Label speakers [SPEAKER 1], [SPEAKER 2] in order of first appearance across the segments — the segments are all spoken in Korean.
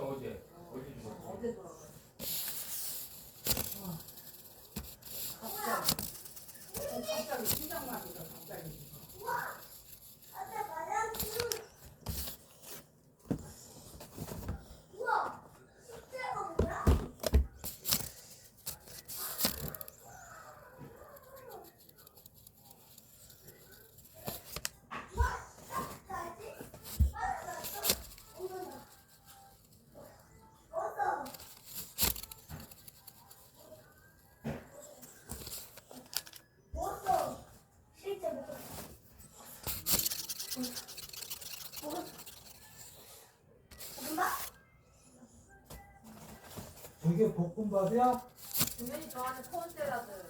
[SPEAKER 1] 어제 어제 주셨어.
[SPEAKER 2] 어제 돌아가. 갑자기 갑자기 심장마비가 갑자기.
[SPEAKER 3] 저게 볶음밥이야?
[SPEAKER 2] 분명히 좋아하는 콘 샐러드.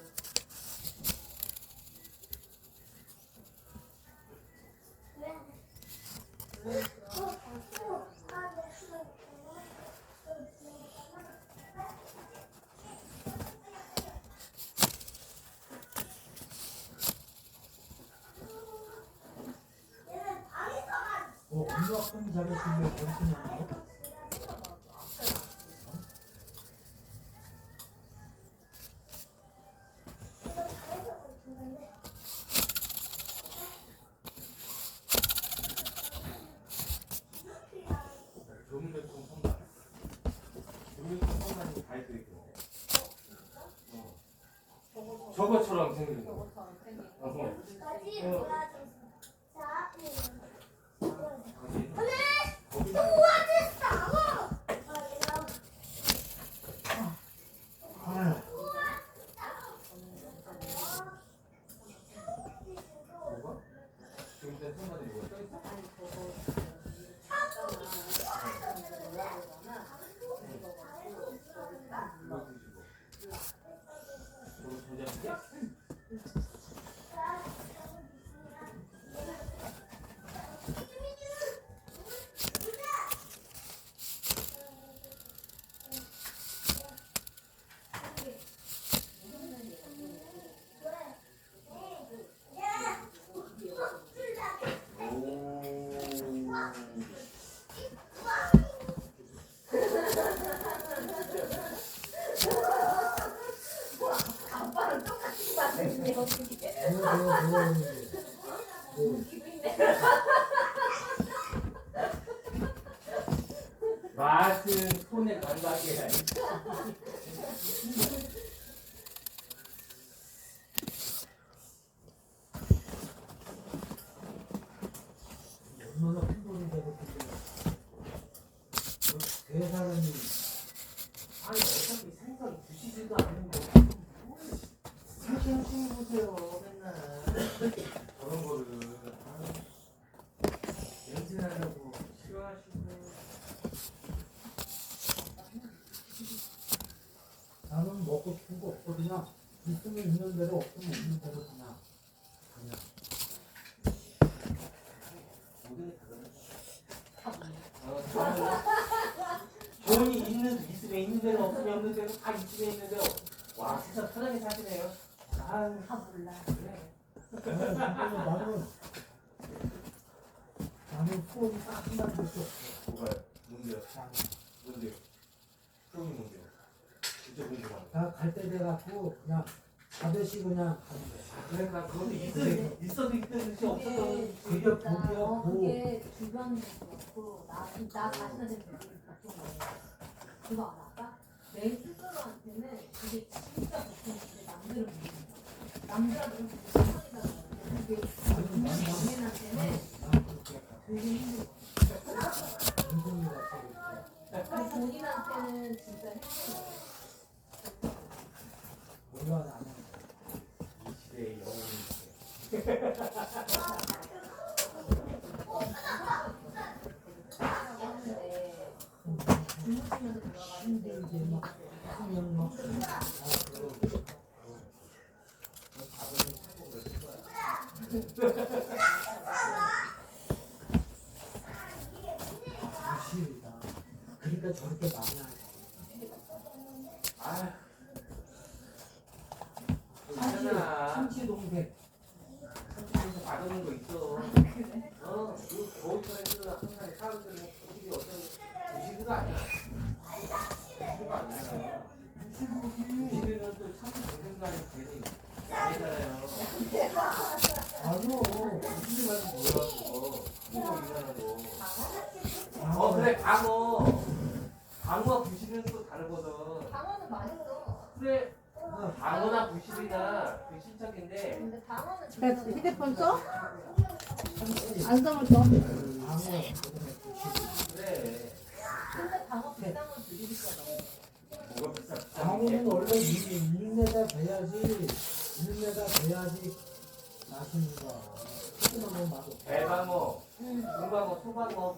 [SPEAKER 3] 어, 음악품 잘했으면 정신이 안 나.
[SPEAKER 1] 조문대통 성단. 조문대통 성단이 다 해드릴게요. 어. 저거처럼 생긴 거.
[SPEAKER 2] 저것처럼 생긴 거.
[SPEAKER 1] 어.
[SPEAKER 4] 까지
[SPEAKER 1] 어.
[SPEAKER 4] 몰아줬어. 자,
[SPEAKER 1] 거기 거기
[SPEAKER 4] 도와줬어.
[SPEAKER 3] 아,
[SPEAKER 1] 뭐가? 조문대 성단이 뭐가 써 있어?
[SPEAKER 2] 아니 저거
[SPEAKER 1] 이거 드시고. 저거 저장. 오.
[SPEAKER 2] 아빠랑 똑같이 만드는데 어떻게
[SPEAKER 3] 내가 내가 좋아하는데. 그,
[SPEAKER 1] 맛은 손에 감각이 아니.
[SPEAKER 3] 얼마나 큰 돈이 되겠는데. 그 사람이
[SPEAKER 1] 아니 어차피 생선 드시지도 않는 거. 사실 하시는 보세요 맨날. 그런 거를 아, 냄새 나려고 싫어하시고.
[SPEAKER 3] 나는 먹고 싶은 거 없거든요. 있으면 있는 대로 없으면 없는 대로 그냥 그냥.
[SPEAKER 1] 어, 저는 돈이 있는 있으면 있는 대로 없으면 없는 대로 다 있으면 있는 대로. 와 세상 편하게 사시네요. 아유
[SPEAKER 2] 다 몰라.
[SPEAKER 1] 그래.
[SPEAKER 3] 나는 나는 수업이 딱 한마디 없어.
[SPEAKER 1] 뭐가요? 뭔데요? 뭔데요? 수업이 뭔데요? 진짜 궁금하네.
[SPEAKER 3] 나갈 때 돼갖고 그냥 가듯이 그냥 가는 거야.
[SPEAKER 1] 그래 나 그것도 있어 있어도 있듯이 없어도
[SPEAKER 3] 그게
[SPEAKER 2] 어,
[SPEAKER 3] 복.
[SPEAKER 2] 그게 주변에서 그렇고 나, 나 자신한테 되게 나쁜 거예요. 그거 알아? 내 스스로한테는 그게 진짜 걱정인데 남들은 모르는 거야. 남들은 그게 상관이잖아. 그게 본인한테는
[SPEAKER 3] 난 그렇게
[SPEAKER 2] 되게.
[SPEAKER 3] 인생이 같아.
[SPEAKER 2] 그리고 본인한테는 진짜 힘들어.
[SPEAKER 3] 몰라 나는.
[SPEAKER 1] 거야.
[SPEAKER 3] 부실이다. 그러니까 저렇게 많이 하지.
[SPEAKER 1] 아휴.
[SPEAKER 3] 삼치,
[SPEAKER 1] 괜찮아.
[SPEAKER 3] 삼치 동생.
[SPEAKER 1] 삼치에서 받아놓은 거 있어. 어, 그 거기서 항상 부시가 아니야. 아니잖아요. 또 참치 동생간에 괜히 아니잖아요.
[SPEAKER 3] 아니요.
[SPEAKER 1] 부시 말고 뭐야 그거. 그거 이상하고.
[SPEAKER 3] 아,
[SPEAKER 1] 어 그래 방어. 방어와 부시는 또 다르거든.
[SPEAKER 2] 방어는 맛있어.
[SPEAKER 1] 그래 방어나 부시이나 그 신척인데
[SPEAKER 2] 근데 방어는
[SPEAKER 5] 나 휴대폰 써? 안 써면 써.
[SPEAKER 3] 방어 그다음에 부시.
[SPEAKER 1] 그래
[SPEAKER 2] 근데 방어 비싼 건 되게 비싸다.
[SPEAKER 1] 뭐가 비싸 비싸.
[SPEAKER 3] 방어는 원래 이- 있는 데다 돼야지 있는 데다 돼야지 맛있는 거야. 조금만 먹으면 맛없어.
[SPEAKER 1] 대방어,
[SPEAKER 2] 응.
[SPEAKER 1] 중방어, 소방어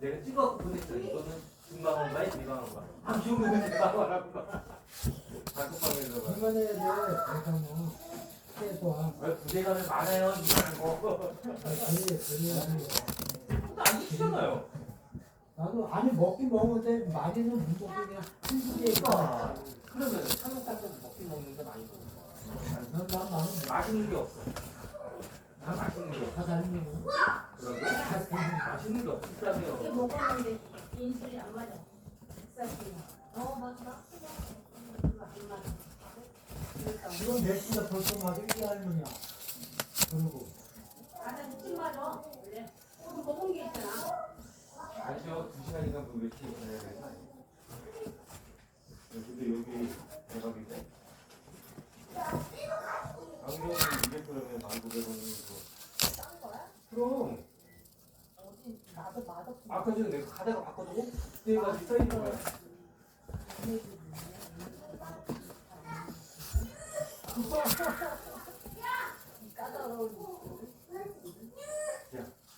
[SPEAKER 1] 내가 찍어 보냈어. 이거는 중방어인가 대방어인가? 아 기억나는 대방어라고.
[SPEAKER 3] 얼마나 해야 돼? 대상은 최소한.
[SPEAKER 1] 왜 부대감이 많아요? 이거.
[SPEAKER 3] 그래 그래야지.
[SPEAKER 1] 안 드시잖아요.
[SPEAKER 3] 나도 아니 먹긴 먹는데 많이는 못 먹고 그냥.
[SPEAKER 1] 그러니까 그러면 삼겹살도 먹긴 먹는데 많이 먹어.
[SPEAKER 3] 난, 난 나는
[SPEAKER 1] 맛있는 게 없어. 난 맛있는 게 없어.
[SPEAKER 3] 다 다른 거.
[SPEAKER 1] 그러고 맛있는 게 없어.
[SPEAKER 2] 이게 먹었는데 인슐이 안 맞아.
[SPEAKER 3] 이건 몇 시가 벌써 맞아 이 할머니야. 그러고
[SPEAKER 2] 나는 찜 맞아. 원래. 또 먹은 게 있잖아.
[SPEAKER 1] 아니죠. 두 시간이니까 뭐 며칠 보내야 되나? 근데 여기 대박인데? 안경이 200g에 1,900원이고
[SPEAKER 2] 싼 거야?
[SPEAKER 1] 그럼
[SPEAKER 2] 어디 나도 맛없어.
[SPEAKER 1] 아까 전에 내가 가다가 바꿔주고 그때가 비싸있는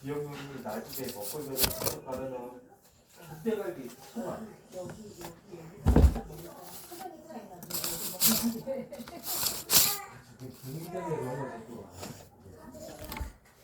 [SPEAKER 1] 기억용이 날집에 먹고 있는 거 가면은 국대갈비
[SPEAKER 2] 게.
[SPEAKER 1] 분위기장에 이런 거 듣고 와